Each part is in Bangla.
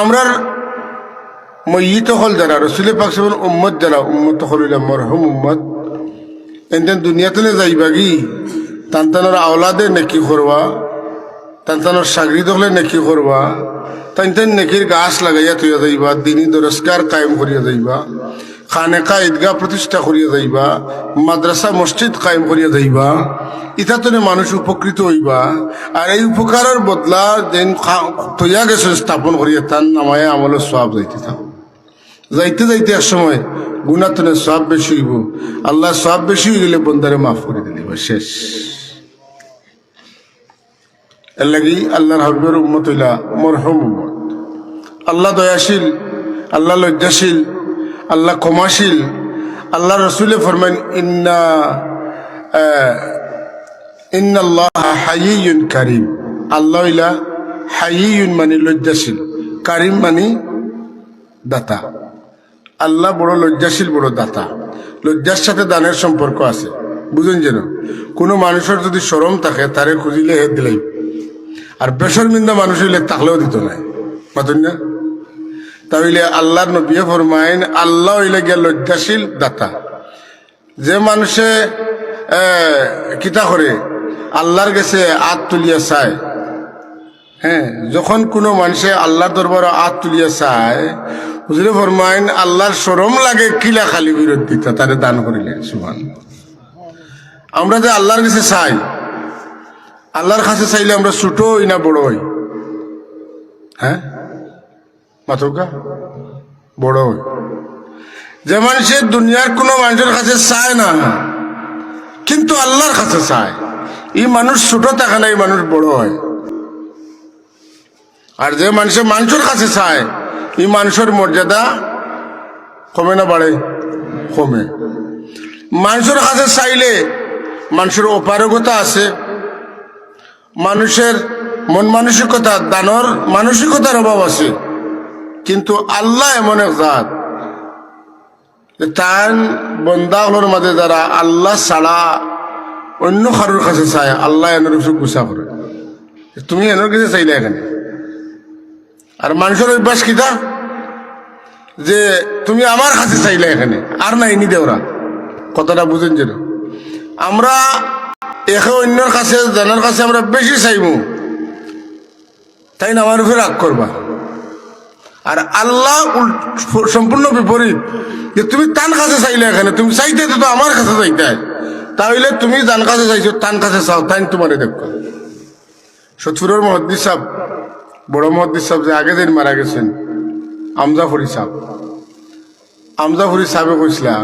আমরার ময়িত হল জানা রসুলের পাক উম্মত জানা, উম্মত হলিল মরহম উম্মত। এনতেন দুনিয়াতে যাইবা কি? তানতানোর আওলাদে নেকি করবা, তানতানোর সাগরিদ হলে নেকি করবা, তানতেন নেকির গাছ লাগাইয়া তুইয়া যাইবা, দিনী দরস্কার কায়েম করিয়া যাইবা। খানেকা ঈদগাহ প্রতিষ্ঠা করিয়া যাইবা, মাদ্রাসা, মসজিদ কায়েম করিয়া যাইবা ইতাতনে মানুষ উপকৃত হইবা। আর এই উপকারের বদলা যেন তৈয়া গেছে, স্থাপন করিয়া, তার নামায় আমলের সব যাইতে থাকো। যাইতে যাইতে এক সময় গুণাতনে সব বেশি হইব। আল্লাহ সব বেশি হয়ে গেলে বন্দারে মাফ করে দিলে শেষ। এর লাগি আল্লাহর হাবিবের উম্মত হইলা মরহম উম্মত। আল্লাহ দয়াশীল, আল্লাহ লজ্জাশীল আল্লাহ ক্ষমাশীল। আল্লাহ রসুলে ফরমান ইন্না আহ, ইন্না আল্লাহ হাইয়ুন কারিম। আল্লাহ ইলা হাইয়ুন মানে লজ্জাশীল। কারিম মানে দাতা। আল্লাহ বড় লজ্জাশীল বড় দাতা। লজ্জার সাথে দানের সম্পর্ক আছে। বুঝুন যেন কোনো মানুষের যদি সরম থাকে তারে খুঁজিলে হে দিলাই। আর বেসরমিন্দা মানুষ হইলে তাকলেও দিত নাই। মাতুন না? তাহলে আল্লাহর নবিয়ে ফরমাইন, আল্লাহ হইলে গিয়া লজ্জাশীল দাতা। যে মানুষে কিতা করে? আল্লাহর গেছে আত তুলিয়া চায়। হ্যাঁ যখন কোনো মানুষে আল্লাহর দরবারে আত তুলিয়া চায়, হুজুরে ফরমাইন, আল্লাহর সরম লাগে, কিলা খালি বিরোধ দিতা, তারে দান করিলেন সুমান আমরা যে আল্লাহর কাছে চাই, আল্লাহর কাছে চাইলে আমরা ছোট হই না বড় হই হ্যাঁ? মাথকা বড় হই। যে মানুষে দুনিয়ার কোনো মানুষের কাছে চায় না, কিন্তু আল্লাহর কাছে চায়। এই মানুষ ছোট থাকে না এই মানুষ বড় হয়। আর যে মানুষের মানুষের কাছে চায়, এই মানুষের মর্যাদা কমে না বাড়ে? কমে। মানুষের কাছে চাইলে মানুষের অপারগতা আছে। মানুষের মন মানসিকতা, দানর মানসিকতার অভাব আছে। কিন্তু আল্লাহ এমন এক জাত। তার বন্দাগুলোর মাঝে যারা আল্লাহ ছাড়া অন্য কারোর কাছে চায়, আল্লাহ এনের কিছু গুছা করে। তুমি এনের কাছে চাইলে এখানে। আর মানুষের অভ্যাস কিতা যে তুমি আমার কাছে চাইলে এখানে, আর নাই নি দেওরা। কথাটা বুঝেন যেন। আমরা একে অন্যর কাছে, জানার কাছে আমরা বেশি চাইব। তাই না? আমার উপরে রাগ করবা। আর আল্লাহ সম্পূর্ণ বিপরীত। যে তুমি তান কাছে চাইলে এখানে, তুমি চাইতে তো আমার কাছে চাইতে। তাহলে তুমি যান কাছে চাইছো, তান কাছে চাও তাই তোমারে দেখো। সতপুরের মহদ্দিস সাহ বড় মহদ্দিস সাহেব যে আগে দিন মারা গেছেন, আমজাফরি সাহেব। আমজাফরি সাহেবে কইসলা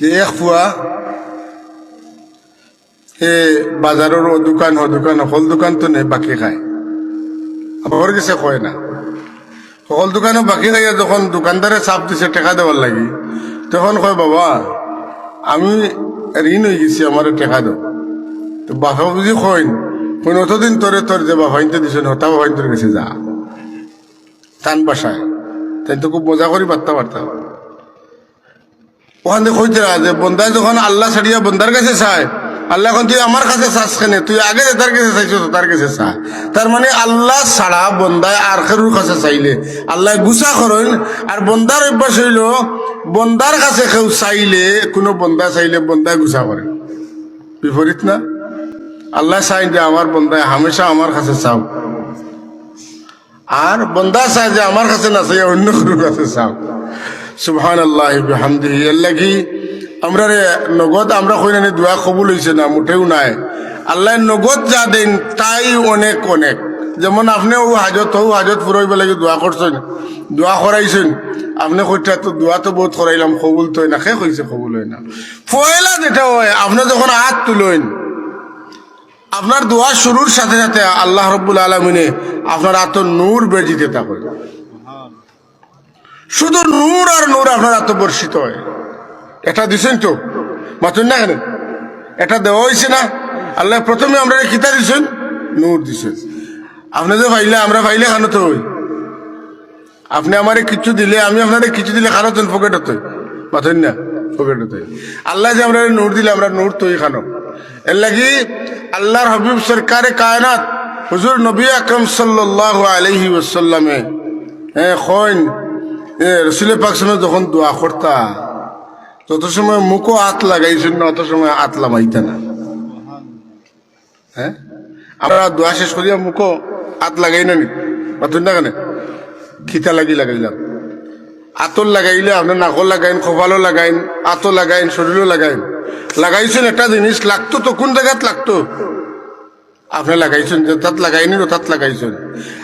যে, এক ফুয়া, এ বাজারের দোকান, হ দোকান সকল দোকান তো নেই, বাকি খায়। আমার কাছে কয় না। সকল দোকানও বাকি খাইয়া যখন দোকানদারে চাপ দিছে, টেকা দেওয়ার লাগি। তখন কয়, বাবা, আমি ঋণ হয়ে গেছি আমার টেকা দাও তো বাবা বুঝি কইন কোন অতদিন তোরে তোর যে বাবা হইতে দিছ হতা বাবা তোর কাছে যা। টান বাসায় তাই তো খুব মজা করি পারতা পারতাম ওখান থেকে কইতে যে বন্দায় যখন আল্লাহ ছাড়িয়া বন্দার কাছে চায় আল্লাহ এখন তুই আমার কাছে চাস কেন? তুই আগে তার কাছে চাইছো তার কাছে চা। তার মানে আল্লাহ ছাড়া বন্দায় আর খেরুর কাছে চাইলে। আল্লাহ গুসা করেন, আর বন্দার অভ্যাস হইল, বন্দার কাছে কেউ চাইলে, কোনো বন্দা চাইলে বন্দায় গুসা করে। বিপরীত না? আল্লাহ চাই যে আমার বন্দায় হামেশা আমার কাছে চাও আর বন্দা চাই যে আমার কাছে না চাই অন্য কারোর কাছে চাও সুবহান আল্লাহ হামদিহি আল্লাহ আমরা নগদ আমরা কইনা দোয়া কবুল হইছে না, মোটেও নাই। আল্লাহ নগদ যা দেন, তাই অনেক অনেক। যেমন আপনি ও হাজত ও হাজত ফুরাইব লাগে দোয়া করছেন, দোয়া করাইছেন, আপনি কইটা তো দোয়া তো বহুত করাইলাম, কবুল তো না কে কইছে কবুল হয় না। পয়লা যেটা হয়, আপনি যখন হাত তুলেন, আপনার দোয়া শুরুর সাথে সাথে আল্লাহ রব্বুল আলমিনে আপনার আত নূর বেজিতে থাকে শুধু নূর আর নূর আপনার আত বর্ষিত হয়। এটা দিছেন তো? মাতুন না কেন? এটা দেওয়া হয়েছে না? আল্লাহ প্রথমে আমরা কিতা দিছেন? নূর দিছেন। আপনি যে পাইলে আমরা ভাইলে খানো তো হই। আপনি আমারে কিছু দিলে, আমি আপনারে কিছু দিলে খানো তো পকেট হতো মাথুন না পকেট হতো আল্লাহ যে আমরা নূর দিলে, আমরা নূর তৈ খানো। এর লাগি আল্লাহর হবিব সরকারে কায়নাত, হুজুর নবী আকরম সাল্লাহ আলহি ওসাল্লামে হ্যাঁ কইন রসুল পাকসামে যখন দোয়া করতা তত সময় মুখও হাত লাগাইছেন না, অত সময় হাত লাগাইতে না। হ্যাঁ? আমরা দোয়া শেষ করিয়া মুখও হাত লাগাই না নি বাতুন না কেন? খিতা লাগি লাগাইলাম। আতর লাগাইলে আপনার নাকল লাগাইন, কপালও লাগাইন আতো লাগাইন, শরীরও লাগাইন। লাগাইছেন একটা জিনিস, লাগতো তো, কোন জায়গাত লাগতো? আপনি লাগাইছেন যে তাত লাগাইনি তাত লাগাইছেন।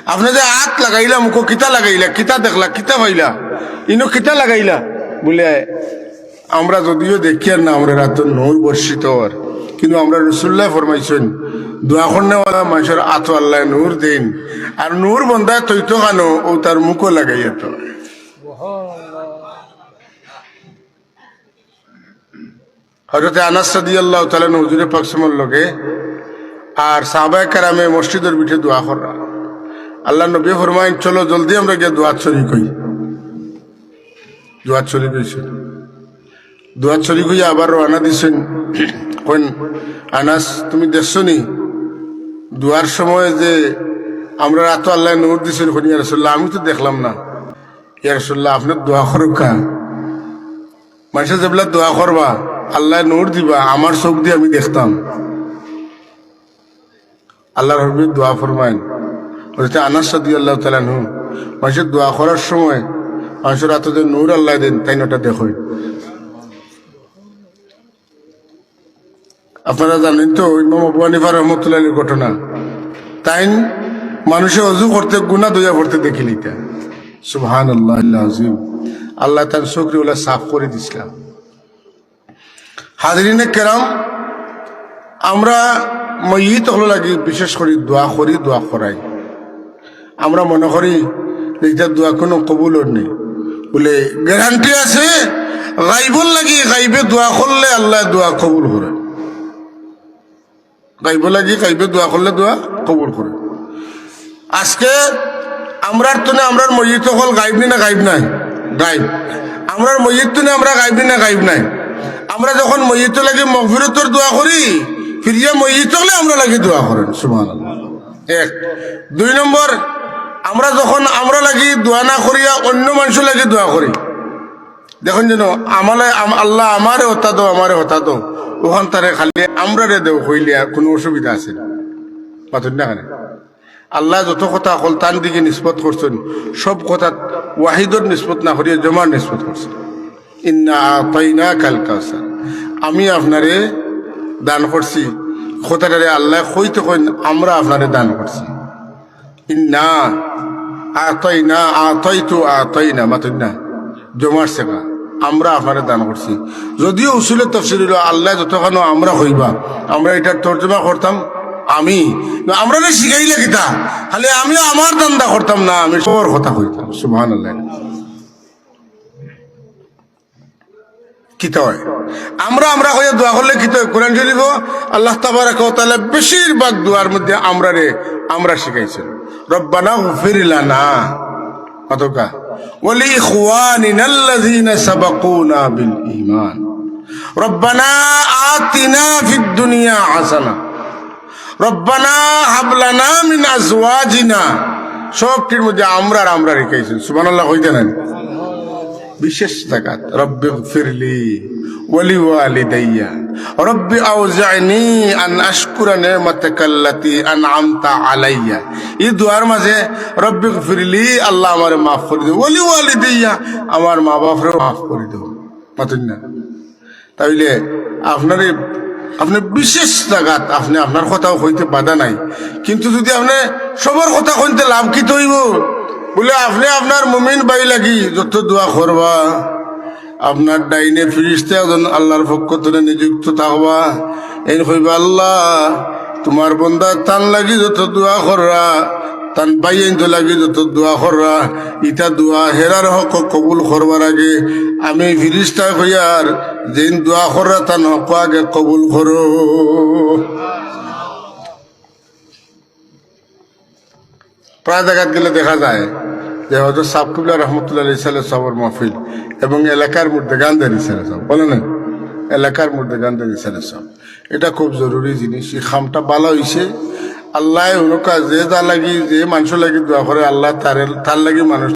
আপনি যে হাত লাগাইলা মুখো কিতা লাগাইলা কিতা দেখলা কিতা পাইলা, ইনো কিতা লাগাইলা, বলে আমরা যদিও দেখি আর না, আমরা রাত নূর বর্ষিত হওয়ার। কিন্তু আমরা রসুল্লাহ ফরমাইছেন, দোয়া করনেওয়ালা মানুষের আতো আল্লাহ নূর দিন। আর নূর বন্ধায় তৈতো কানো, ও তার মুখও লাগাইয়া তো। হজরতে আনাস সাদি আল্লাহ তালা নজরুল পাকসমর লগে আর সাহবায় কারামে মসজিদের পিঠে দোয়া করা আল্লাহ নবী ফরমাইন, চলো জলদি আমরা গিয়ে দোয়া ছড়ি কই? দোয়া ছড়ি কইছে দোয়া ছড়ি কই আবার রানা দিছেন। কইন, আনাস, তুমি দেখছ নি দোয়ার সময় যে আমরা রাত আল্লাহ নূর দিছেন কোন ইয়ারসুল্লাহ আমি তো দেখলাম না। ইয়ারসুল্লাহ আপনার দোয়া করুকা মানুষের যেগুলা দোয়া করবা আল্লাহ নূর দিবা, আমার চোখ দিয়ে আমি দেখতাম। আল্লাহর হবিব দোয়া ফরমাইন হচ্ছে আনাস সাদি আল্লাহ তালানহু মানুষের দোয়া করার সময় মানুষের যে নূর আল্লাহ দেন, তাই ওটা দেখো আপনারা জানেন তো রহমতুল্লাহের ঘটনা। তাই মানুষে অজু করতে গুনা দইয়া করতে দেখিলি তা সুবহান আল্লাহ আল্লাহ আল্লাহ তার চোখরি ওলা সাফ করে দিছিলাম হাজরিনে কেরাম, আমরা ময়িত হলো লাগি বিশেষ করে দোয়া করি, দোয়া করাই। আমরা মনে করি যে দোয়া কোনো কবুলর নেই। বলে গ্যারান্টি আছে গাইবর লাগি গাইবে দোয়া করলে আল্লাহ দোয়া কবুল করে। গাইব লাগি, গাইবে দোয়া করলে দোয়া কবুল করে। আজকে আমরার তো আমরার মসজিদ হল গাইব না গাইব নাই? গাইব আমরার মসজিদ তো আমরা গাইব না গাইব নাই? আমরা যখন মসজিদ লাগে মগফিরতর দোয়া করি, ফিরিয়া মসজিদ হলে আমরা লাগে দোয়া করেন সুমান এক। দুই নম্বর, আমরা যখন আমরা লাগি দোয়া না করিয়া অন্য মানুষ লাগে দোয়া করি। দেখুন যেন, আমালে আম- আল্লাহ আমারে হতা দো আমারে হতা দো ওখান তারে খালি আমরা রে দেও, হইলে কোনো অসুবিধা আছে না। পাথর না কেন? আল্লাহ যত কথা কল তার দিকে নিষ্পত করছেন, সব কথা ওয়াহিদর নিষ্পত না করিয়া জমার নিষ্পত করছেন। ইন্না আতাইনা কাল কাউসার। আমি আপনারে দান করছি কথাটারে আল্লাহ কইতে কইন, আমরা আপনারে দান করছি। ইন্না আতাইনা, আতাইতু আতাইনা মাতুন না জমার সেবা। আমরা আপনারে দান করছি। যদিও উসুলের তফসিল আল্লাহ যতক্ষণ আমরা হইবা, আমরা এটা তর্জমা করতাম, আমি। আমরা না শিখাইলে কিতা? খালি আমিও আমার দান্দা করতাম না, আমি সবার কথা কইতাম সুবহান আল্লাহ আমরা আমরা মধ্যে আমরা রে শিখাইছেন রব্বানা গফির লানা। কতকা ওয়ালি الذين سبقونا بالإيمان ربنا آتنا রব্বানা الدنيا حسنة দুনিয়া হাসানা। রব্বানা من أزواجنا সবটির মধ্যে আমরা আমরা রেখেছেন সুবহানাল্লাহ হইতে না বিশেষ জাকাত রব্বি ফিরলি ওয়ালি ওয়ালিদাইয়া রব্বি আউজাইনি আন আশকুরা নি'মাতাকাল্লাতি আনআমতা আলাইয়া। এই দুয়ার মাঝে রব্বি ফিরলি আল্লাহ আমারে মাফ করে দিও। ওয়ালি ওয়ালিদাইয়া আমার মা বাপরে মাফ করে দিও। মাতুন না। তাইলে আপনার, আপনি বিশেষ জায়গাত আপনি আপনার কথাও হইতে বাধা নাই। কিন্তু যদি আপনি সবার কথা কইতে লাভ কি তৈব? বলে, আপনি আপনার মুমিন বাই লাগি, যত দোয়া করবা। আপনার ডাইনে ফিরিস্তে একজন আল্লাহর পক্ষ থেকে নিযুক্ত থাকবা। এই কইবা আল্লাহ, তোমার বন্দা তান লাগি যত দোয়া কররা, তান বাইন তো লাগি যত দোয়া কররা। ইটা দোয়া হেরার হক কবুল করবার আগে আমি ফিরিস্তা হইয়ার যেন দোয়া কররা, তান হক আগে কবুল করো। প্রায় জায়গাত গেলে দেখা যায় যে হয়তো সাবকুবলা রহমতুল্লাহ সালে সবর মাহফিল এবং এলাকার মধ্যে গান্ধারি সালে সব বলে না? এলাকার মধ্যে গান্ধারি সালে সব এটা খুব জরুরি জিনিস। এই খামটা ভালো হয়েছে আল্লাহ অনুকা যে যা লাগি, যে মানুষ লাগি দোয়া করে, আল্লাহ তার তার লাগি মানুষ